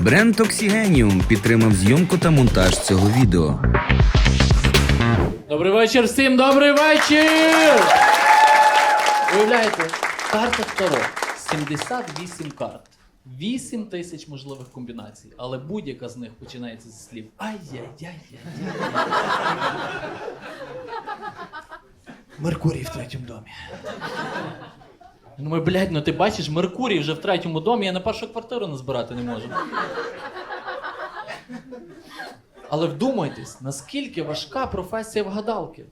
Бренд Оксігеніум підтримав зйомку та монтаж цього відео. Добрий вечір всім, добрий вечір! Уявляєте, карта Таро 78 карт. 8 тисяч можливих комбінацій, але будь-яка з них починається зі слів ай-яй-яй-яй. Меркурій в третьому домі. Я Думаю, блядь, ну ти бачиш, Меркурій вже в третьому домі, я на першу квартиру назбирати не можу. Але вдумайтесь, наскільки важка професія вгадалки.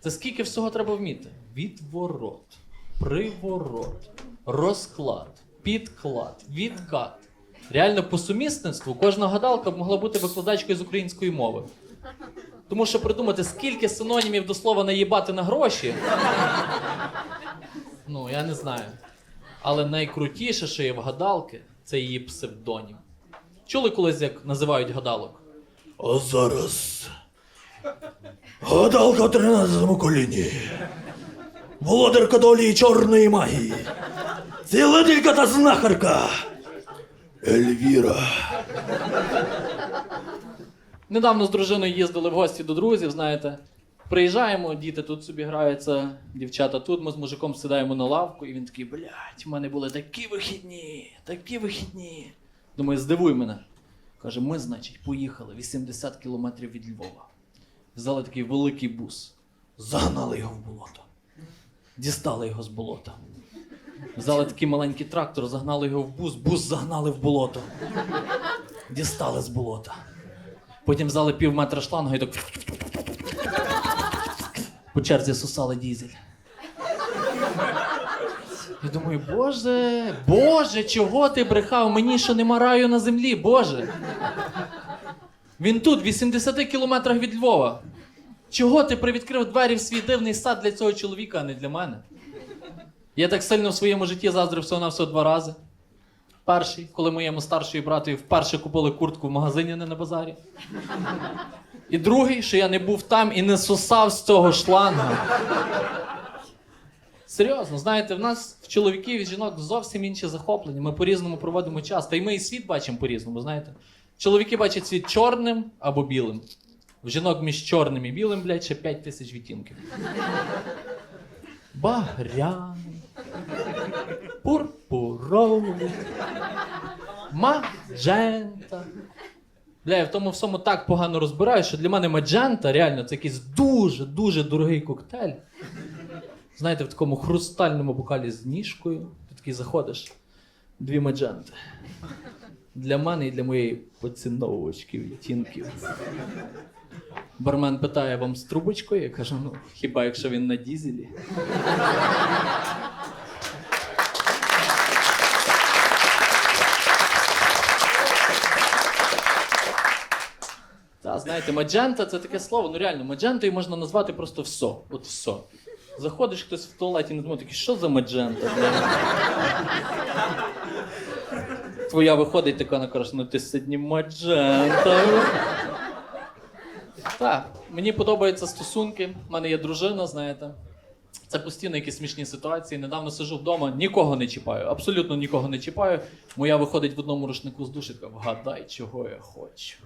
Це скільки всього треба вміти: відворот, приворот, розклад, підклад, відкат. Реально, по сумісництву кожна гадалка могла бути викладачкою з української мови. Тому що придумати, скільки синонімів до слова наїбати на гроші. Ну, я не знаю. Але найкрутіше, що є в гадалки, це її псевдонім. Чули колись, як називають гадалок? А зараз. Гадалка в 13 коліні. Володарка долі і чорної магії. Цілителька та знахарка. Ельвіра. Недавно з дружиною їздили в гості до друзів, знаєте. Приїжджаємо, діти тут собі граються, дівчата тут, ми з мужиком сідаємо на лавку, і він такий, блядь, в мене були такі вихідні, такі вихідні. Думаю, здивуй мене. Каже, ми, значить, поїхали 80 кілометрів від Львова. Взяли такий великий бус, загнали його в болото. Дістали його з болота. Взяли такий маленький трактор, загнали його в бус, бус загнали в болото. Дістали з болота. Потім взяли пів метра шлангу і так. По черзі сусали дізель. Я думаю, боже, боже, чого ти брехав? Мені що нема раю на землі, боже. Він тут, в 80 кілометрах від Львова. Чого ти привідкрив двері в свій дивний сад для цього чоловіка, а не для мене? Я так сильно в своєму житті заздрив всього на всього два рази. Перший, коли моєму старшому братові вперше купили куртку в магазині, не на базарі. І другий, що я не був там і не сосав з цього шланга. Серйозно, знаєте, в нас в чоловіків і жінок зовсім інші захоплення. Ми по-різному проводимо час. Та й ми і світ бачимо по-різному, знаєте. Чоловіки бачать світ чорним або білим. В жінок між чорним і білим, блядь, ще 5 тисяч відтінків. Багряний, пурпуровий, маджента. Бля, я в тому всьому так погано розбираюсь, що для мене маджента реально це якийсь дуже-дуже дорогий коктейль. Знаєте, в такому хрустальному бокалі з ніжкою. Ти такий заходиш. Дві мадженти. Для мене і для моєї поціновувачки відтінків. Бармен питає вам з трубочкою, я кажу, ну, хіба якщо він на дізелі? Та, знаєте, маджента це таке слово, ну реально, маджентою можна назвати просто все. От все. Заходиш хтось в туалеті і не думає, такий, що за маджента? Твоя виходить така на каже, ну ти сьогодні маджента. Так, мені подобаються стосунки. в мене є дружина, знаєте. Це постійно якісь смішні ситуації. Недавно сижу вдома, нікого не чіпаю, абсолютно нікого не чіпаю. Моя виходить в одному рушнику з душі, така, вгадай, чого я хочу.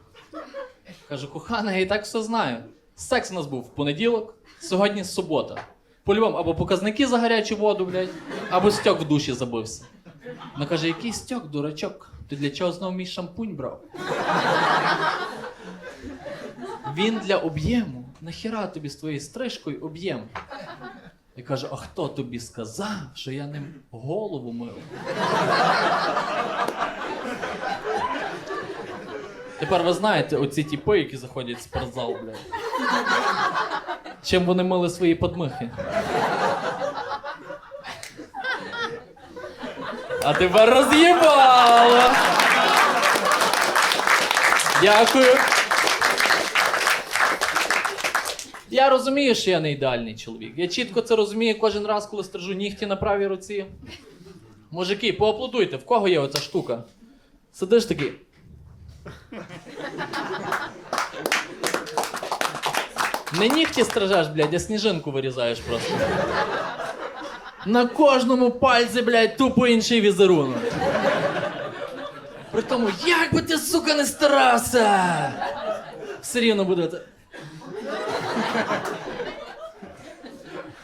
Кажу, кохана, я і так все знаю. Секс у нас був в понеділок, сьогодні субота. По-любому, або показники за гарячу воду, блядь, або стьок в душі забився. Вона каже, який стьок, дурачок? Ти для чого знову мій шампунь брав? Він для об'єму. Нахіра тобі з твоєю стрижкою об'єм? Я кажу, а хто тобі сказав, що я ним голову мив? Тепер ви знаєте, оці тіпи, які заходять в спортзал, блядь. Чим вони мили свої подмихи? А тепер роз'їбало! Дякую. Я розумію, що я не ідеальний чоловік. Я чітко це розумію кожен раз, коли стрижу нігті на правій руці. Мужики, поаплодуйте, в кого є оця штука? Сидиш такий. Не нігті стрижеш, блядь, а сніжинку вирізаєш просто. На кожному пальці, блядь, тупо інший візерунок. При тому, як би ти, сука, не старався! Все рівно буде. те-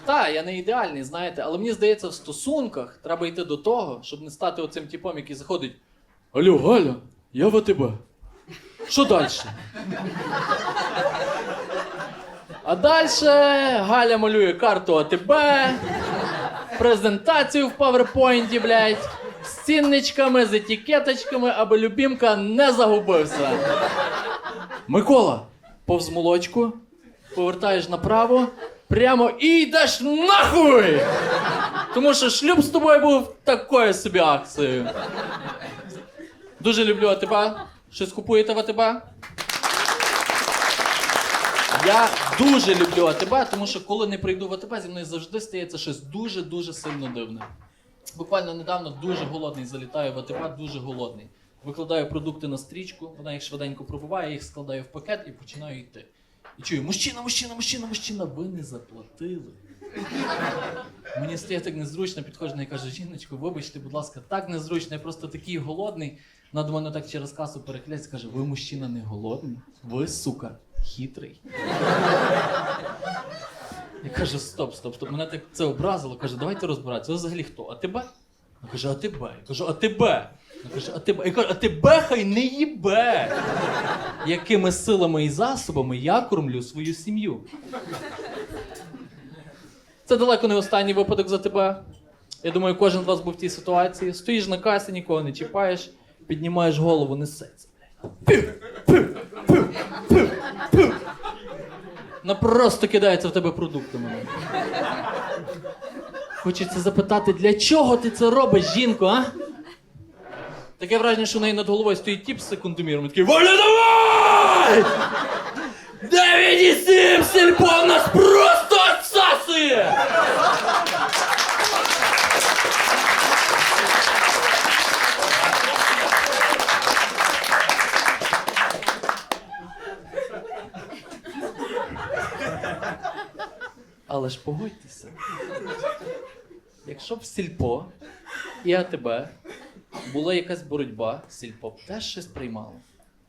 Та, я не ідеальний, знаєте, але мені здається, в стосунках треба йти до того, щоб не стати оцим типом, який заходить. Алло, Галя, я в АТБ. Що далі? А далі Галя малює карту АТБ, презентацію в PowerPoint, блядь, з цінничками, з етикеточками, аби любімка не загубився. Микола, повз молочку, повертаєш направо, прямо і йдеш нахуй! Тому що шлюб з тобою був такою собі акцією. Дуже люблю АТБ. Щось купуєте в АТБ? Я дуже люблю АТБ, тому що коли не прийду в АТБ, зі мною завжди стається щось дуже-дуже сильно дивне. Буквально недавно дуже голодний залітаю в АТБ, дуже голодний. Викладаю продукти на стрічку, вона їх швиденько пробуває, їх складаю в пакет і починаю йти. І чую, мужчина, мужчина, мужчина, мужчина, ви не заплатили. Мені стає так незручно, підходжу і кажу, жіночко, вибачте, будь ласка, так незручно, я просто такий голодний. Вона до мене так через касу перехиляється, каже, ви мужчина не голодний, ви, сука, хитрий. Я кажу, стоп, стоп, стоп. Мене так це образило. Каже, давайте розбиратися. Ви взагалі хто? А тебе? Я кажу, а тебе? Я кажу, а тебе? Я кажу, а тебе? Я кажу, а тебе хай не їбе. Якими силами і засобами я кормлю свою сім'ю? Це далеко не останній випадок за тебе. Я думаю, кожен з вас був в тій ситуації. Стоїш на касі, нікого не чіпаєш, піднімаєш голову, несеться. Вона просто кидається в тебе продуктами. Хочеться запитати, для чого ти це робиш, жінко, а? Таке враження, що в неї над головою стоїть тіп з секундоміром такий Валя, давай! 9,7 сільпо нас просто отсасує! Але ж погодьтеся. Якщо б сільпо і АТБ була якась боротьба, сільпо б теж щось приймало.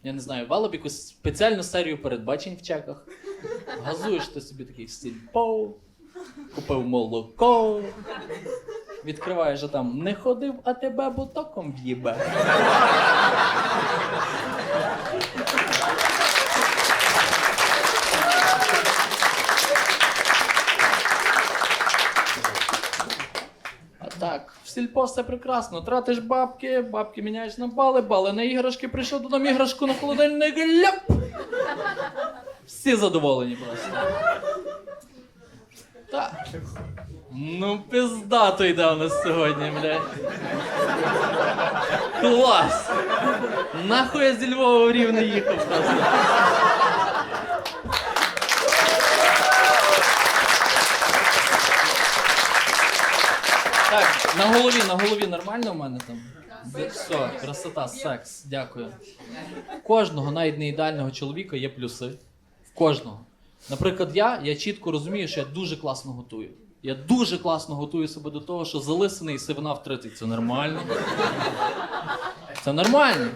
Я не знаю, вало б якусь спеціальну серію передбачень в чеках. Газуєш ти собі такий сільпо, купив молоко, відкриваєш, а там не ходив, а тебе бутоком в'їбе. Так, в сільпо все прекрасно. Тратиш бабки, бабки міняєш на бали, бали на іграшки, прийшов додому іграшку на холодильник, ляп! Всі задоволені просто. Так. Ну, пиздато йде у нас сьогодні, блядь. Клас! Нахуй я зі Львова в Рівне їхав просто. Так, на голові, на голові нормально в мене там? Все, красота, секс, дякую. Кожного, навіть не ідеального чоловіка, є плюси. В кожного. Наприклад, я, я чітко розумію, що я дуже класно готую. Я дуже класно готую себе до того, що залисаний сивина в 30 це нормально. Це нормально.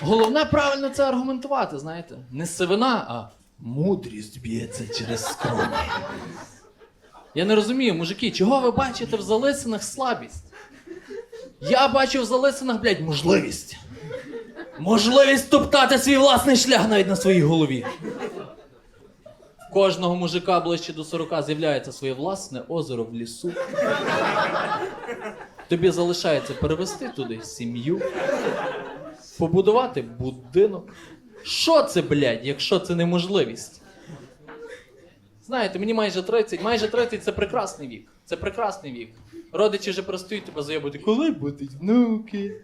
Головне правильно це аргументувати, знаєте. Не сивина, а мудрість б'ється через скроні. Я не розумію, мужики, чого ви бачите в залисинах слабість? Я бачу в залисинах, блядь, можливість. Можливість топтати свій власний шлях навіть на своїй голові. В кожного мужика ближче до 40 з'являється своє власне озеро в лісу. Тобі залишається перевести туди сім'ю, побудувати будинок. Що це, блядь, якщо це неможливість? Знаєте, мені майже 30, майже 30 це прекрасний вік. Це прекрасний вік. Родичі вже перестають тебе заєбати, коли будуть внуки.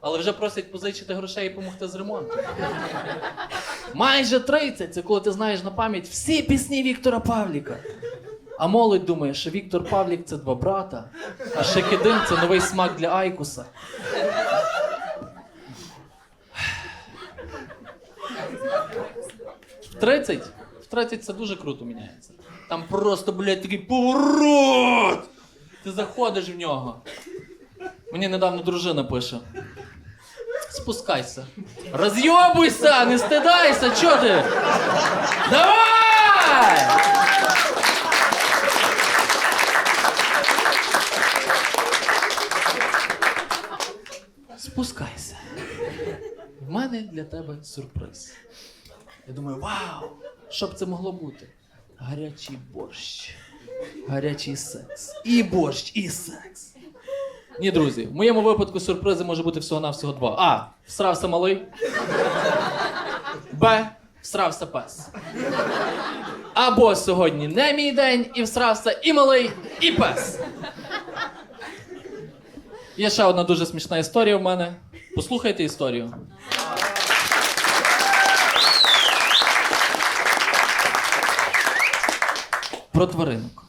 Але вже просять позичити грошей і допомогти з ремонтом. Майже 30 це коли ти знаєш на пам'ять всі пісні Віктора Павліка. А молодь думає, що Віктор Павлік це два брата, а Шекедин це новий смак для Айкуса. 30, в 30 це дуже круто міняється. Там просто, блядь, такий поворот! Ти заходиш в нього. Мені недавно дружина пише. Спускайся. Розйобуйся, не стидайся, чо ти? Давай! Спускайся. В мене для тебе сюрприз. Я думаю, вау! Що б це могло бути? Гарячий борщ. Гарячий секс. І борщ, і секс. Ні, друзі, в моєму випадку сюрпризи може бути всього-навсього два. А. Всрався малий. Б. Всрався пес. Або сьогодні не мій день, і всрався і малий, і пес. Є ще одна дуже смішна історія в мене. Послухайте історію. Про тваринок.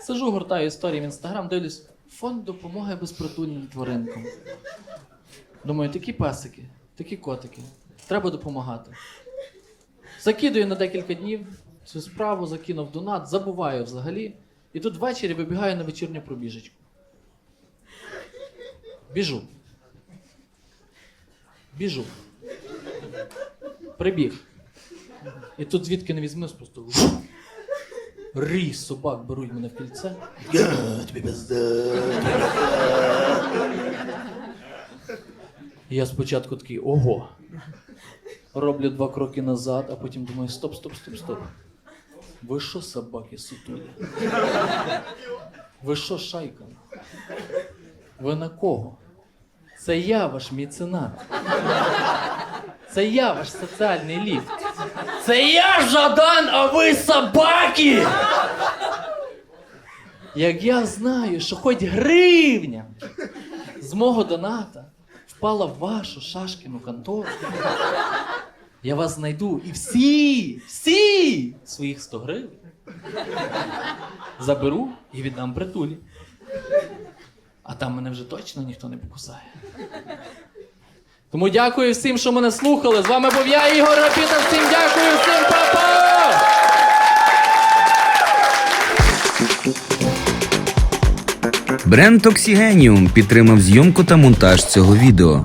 Сижу, гортаю історії в інстаграм, дивлюсь, фонд допомоги безпритульним тваринкам. Думаю, такі песики, такі котики. Треба допомагати. Закидую на декілька днів цю справу, закинув донат, забуваю взагалі. І тут ввечері вибігаю на вечірню пробіжечку. Біжу. Біжу. Прибіг. І тут звідки не візьмусь, просто рій собак беруть мене в кільце. Тобі пизда. Я спочатку такий ого. Роблю два кроки назад, а потім думаю, стоп, стоп, стоп, стоп. Ви що, собаки сутулі? Ви що, шайка? Ви на кого? Це я ваш міценат. Це я ваш соціальний ліфт. Це я Жадан, а ви собаки! Як я знаю, що хоч гривня з мого доната впала в вашу шашкіну контору, я вас знайду і всі, всі своїх 100 гривень заберу і віддам притулі. А там мене вже точно ніхто не покусає. Тому дякую всім, що мене слухали. З вами був я, Ігор Рапіта. Всім дякую, всім па-па! Бренд Оксігеніум підтримав зйомку та монтаж цього відео.